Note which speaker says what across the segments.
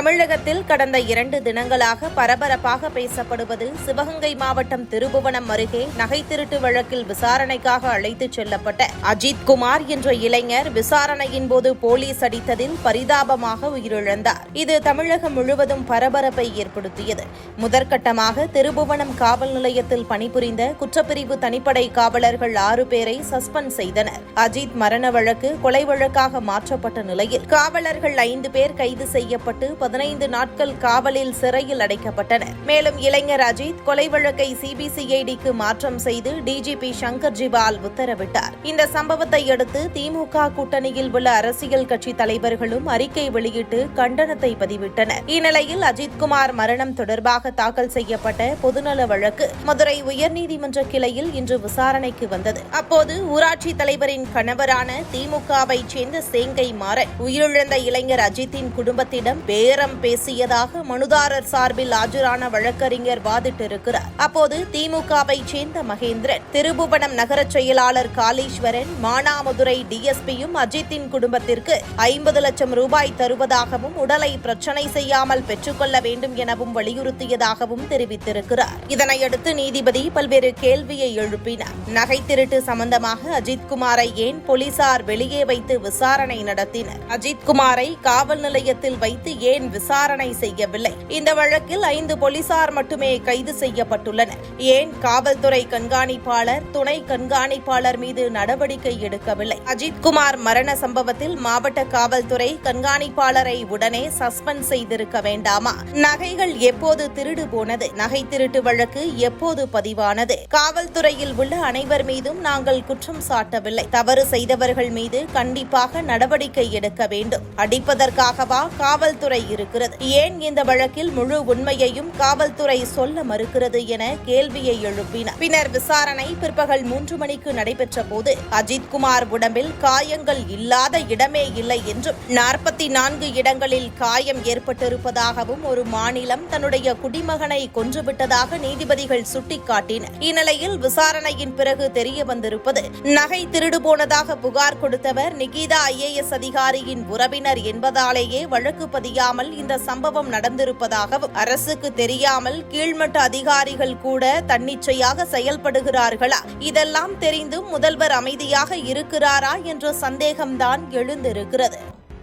Speaker 1: தமிழகத்தில் கடந்த இரண்டு தினங்களாக பரபரப்பாக பேசப்படுவது சிவகங்கை மாவட்டம் திருபுவனம் அருகே நகை திருட்டு வழக்கில் விசாரணைக்காக அழைத்துச் செல்லப்பட்ட அஜித் குமார் என்ற இளைஞர் விசாரணையின் போது போலீஸ் அடித்ததில் பரிதாபமாக உயிரிழந்தார். இது தமிழகம் முழுவதும் பரபரப்பை ஏற்படுத்தியது. முதற்கட்டமாக திருபுவனம் காவல் நிலையத்தில் பணிபுரிந்த குற்றப்பிரிவு தனிப்படை காவலர்கள் ஆறு பேரை சஸ்பெண்ட் செய்தனர். அஜித் மரண வழக்கு கொலை வழக்காக மாற்றப்பட்ட நிலையில் காவலர்கள் ஐந்து பேர் கைது செய்யப்பட்டு பதினைந்து நாட்கள் காவலில் சிறையில் அடைக்கப்பட்டனர் மேலும் இளைஞர் அஜித் கொலை வழக்கை சிபிசிஐடிக்கு மாற்றம் செய்து டிஜிபி சங்கர் ஜிவால் உத்தரவிட்டார். இந்த சம்பவத்தை அடுத்து திமுக கூட்டணியில் உள்ள அரசியல் கட்சி தலைவர்களும் அறிக்கை வெளியிட்டு கண்டனத்தை பதிவிட்டனர். இந்நிலையில் அஜித்குமார் மரணம் தொடர்பாக தாக்கல் செய்யப்பட்ட பொதுநல வழக்கு மதுரை உயர்நீதிமன்ற கிளையில் இன்று விசாரணைக்கு வந்தது. அப்போது ஊராட்சி தலைவரின் கணவரான திமுகவை சேர்ந்த சேங்கை மாறன் உயிரிழந்த இளைஞர் அஜித்தின் குடும்பத்திடம் நேரம் பேசியதாக மனுதாரர் சார்பில் ஆஜரான வழக்கறிஞர் வாதிட்டிருக்கிறார். அப்போது திமுகவை சேர்ந்த மகேந்திரன் திருபுவனம் நகர செயலாளர் காளீஸ்வரன் மானாமதுரை டிஎஸ்பியும் அஜித்தின் குடும்பத்திற்கு ஐம்பது லட்சம் ரூபாய் தருவதாகவும் உடலை பிரச்சனை செய்யாமல் பெற்றுக்கொள்ள வேண்டும் எனவும் வலியுறுத்தியதாகவும் தெரிவித்திருக்கிறார். இதனையடுத்து நீதிபதி பல்வேறு கேள்வியை எழுப்பினார். நகை திருட்டு சம்பந்தமாக அஜித்குமாரை ஏன் போலீசார் வெளியே வைத்து விசாரணை நடத்தினர்? அஜித்குமாரை காவல் நிலையத்தில் வைத்து ஏன் விசாரணை செய்யவில்லை. இந்த வழக்கில் ஐந்து போலீசார் மட்டுமே கைது செய்யப்பட்டுள்ளனர். ஏன்? காவல்துறை கண்காணிப்பாளர் துணை கண்காணிப்பாளர் மீது நடவடிக்கை எடுக்கவில்லை. அஜித்குமார் மரண சம்பவத்தில் மாவட்ட காவல்துறை கண்காணிப்பாளரை உடனே சஸ்பெண்ட் செய்திருக்க வேண்டாமா? நகைகள் எப்போது திருடு போனது? நகை திருட்டு வழக்கு எப்போது பதிவானது? காவல்துறையில் உள்ள அனைவர் மீதும் நாங்கள் குற்றம் சாட்டவில்லை. தவறு செய்தவர்கள் மீது கண்டிப்பாக நடவடிக்கை எடுக்க வேண்டும். அடிப்பதற்காகவா? காவல்துறை இருக்கிறது. ஏன் இந்த வழக்கில் முழு உண்மையையும் காவல்துறை சொல்ல மறுக்கிறது என கேள்வியை எழுப்பினார் பின்னர் விசாரணை பிற்பகல் மூன்று மணிக்கு நடைபெற்ற போது அஜித்குமார் உடம்பில் காயங்கள் இல்லாத இடமே இல்லை என்றும் நாற்பத்தி நான்கு இடங்களில் காயம் ஏற்பட்டிருப்பதாகவும் ஒரு மாநிலம் தன்னுடைய குடிமகனை கொன்றுவிட்டதாக நீதிபதிகள் சுட்டிக்காட்டினர். இந்நிலையில் விசாரணையின் பிறகு தெரிய வந்திருப்பது நகை திருடு போனதாக புகார் கொடுத்தவர் நிகிதா ஐஏஎஸ் அதிகாரியின் உறவினர் என்பதாலேயே வழக்கு பதியாமல் இந்த சம்பவம் நடந்திருப்பதாகவும் அரசுக்கு தெரியாமல் கீழ்மட்ட அதிகாரிகள் கூட தன்னிச்சையாக செயல்படுகிறார்களா? இதெல்லாம் தெரிந்தும் முதல்வர் அமைதியாக இருக்கிறாரா என்ற சந்தேகம்தான் எழுந்திருக்கிறது.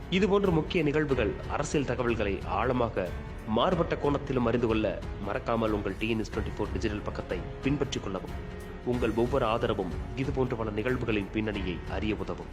Speaker 2: இதுபோன்ற முக்கிய நிகழ்வுகள் அரசியல் தகவல்களை ஆழமாக மாறுபட்ட கோணத்திலும் அறிந்து கொள்ள மறக்காமல் உங்கள் டிஎன்எஸ் டுவெண்ட்டி ஃபோர் டிஜிட்டல் பக்கத்தை பின்பற்றிக் கொள்ளவும் உங்கள் ஒவ்வொரு ஆதரவும் இதுபோன்ற பல நிகழ்வுகளின் பின்னணியை அறிய உதவும்.